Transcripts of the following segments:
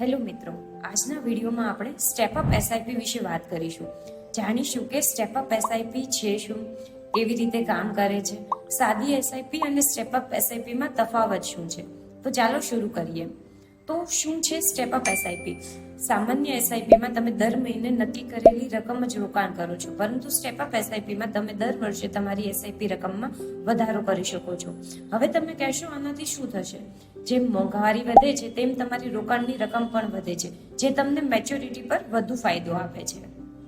Hello મિત્રો, આજના વિડીયોમાં આપણે સ્ટેપઅપ એસઆઈપી વિશે વાત કરીશું. જાણીશું કે સ્ટેપઅપ એસઆઈપી છે શું, કેવી રીતે કામ કરે છે, સાદી એસઆઈપી અને સ્ટેપઅપ એસઆઈપીમાં તફાવત શું છે. તો ચાલો શરૂ કરીએ. તો શું છે સ્ટેપ અપ એસઆઈપી સામાન્ય એસઆઈપીમાં તમે દર મહિને નક્કી કરેલી રકમ જ રોકાણ કરો છો. પરંતુ સ્ટેપ અપ એસઆઈપીમાં તમે દર વર્ષે તમારી એસઆઈપી રકમમાં વધારો કરી શકો છો. હવે તમે કહેશો આનાથી શું થશે? જેમ મોંઘવારી વધે છે, તેમ તમારી રોકાણની રકમ પણ વધે છે, જે તમને મેચ્યોરિટી પર વધુ ફાયદો આપે છે.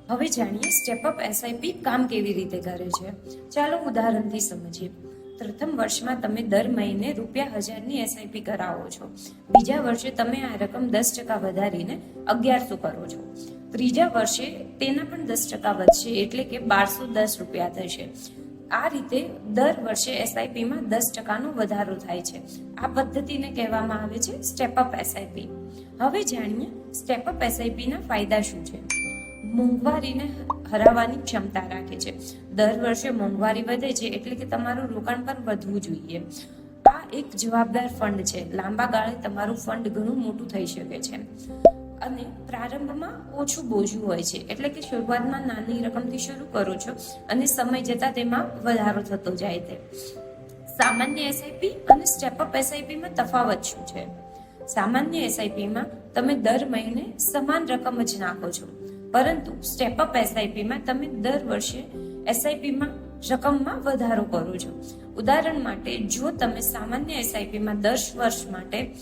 હવે જાણીએ સ્ટેપ અપ એસઆઈપી કામ કેવી રીતે કરે છે? ચાલો ઉદાહરણથી સમજીએ. પ્રથમ વર્ષમાં તમે દર મહિને રૂપિયા હજારની એસઆઈપી કરાવો છો. બીજા વર્ષે તમે આ રકમ દસ ટકા વધારીને અગિયારસો કરો છો. ત્રીજા વર્ષે તેના પણ દસ ટકા વધશે એટલે કે બારસો દસ રૂપિયા થશે. આ રીતે દર વર્ષે એસઆઈપીમાં દસ ટકાનો વધારો થાય છે. આ પદ્ધતિને કહેવામાં આવે છે સ્ટેપઅપ એસઆઈપી હવે જાણીએ સ્ટેપઅપ એસઆઈપીના ફાયદા શું છે. મોંઘવારીને હરાવવાની ક્ષમતા રાખે છે. દર વર્ષે મોંઘવારી વધે છે એટલે કે તમારું રોકાણ પણ વધવું જોઈએ. આ એક જવાબદાર ફંડ છે. લાંબા ગાળે તમારું ફંડ ઘણું મોટું થઈ શકે છે. અને પ્રારંભમાં ઓછું બોજું હોય છે. એટલે કે શરૂઆતમાં નાની રકમથી શરૂ કરો છો અને સમય જતાં તેમાં વધારો થતો જાય છે સામાન્ય એસઆઈપી અને સ્ટેપઅપ એસઆઈપીમાં તફાવત શું છે? સામાન્ય એસઆઈપીમાં તમે દર મહિને સમાન રકમ જ નાખો છો. પરંતુ સ્ટેપઅપ એસઆઈપીમાં તમે દર વર્ષે એસઆઈપીમાં રકમમાં વધારો કરો છો. ઉદાહરણ માટે, જો તમે સામાન્ય એસઆઈપીમાં દસ વર્ષ માટે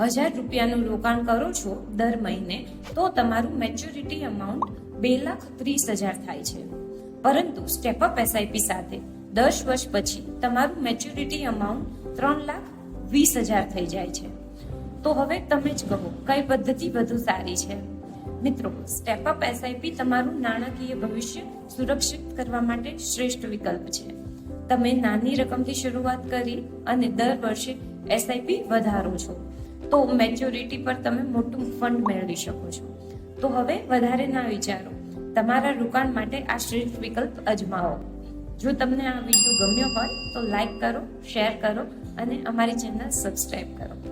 હજાર રૂપિયાનું રોકાણ કરો છો દર મહિને, તો તમારું મેચ્યોરિટી અમાઉન્ટ બે લાખ ત્રીસ હજાર થાય છે. પરંતુ સ્ટેપઅપ એસઆઈપી સાથે દસ વર્ષ પછી તમારું મેચ્યોરિટી અમાઉન્ટ ત્રણ લાખ વીસ હજાર થઈ જાય છે. તો હવે તમે જ કહો, કઈ પદ્ધતિ વધુ સારી છે? મિત્રો સ્ટેપ અપ એસઆઈપી તમારું નાણાકીય ભવિષ્ય સુરક્ષિત કરવા માટે શ્રેષ્ઠ વિકલ્પ છે. તમે નાની રકમથી શરૂઆત કરી અને દર વર્ષે એસઆઈપી વધારો છો. તો મેચ્યોરિટી પર તમે મોટું ફંડ મેળવી શકો છો. તો હવે વધારે ના વિચારો. તમારા રોકાણ માટે આ શ્રેષ્ઠ વિકલ્પ અજમાવો. જો તમને આ વીડિયો ગમ્યો હોય તો લાઈક કરો શેર કરો અને અમારી ચેનલ સબસ્ક્રાઈબ કરો.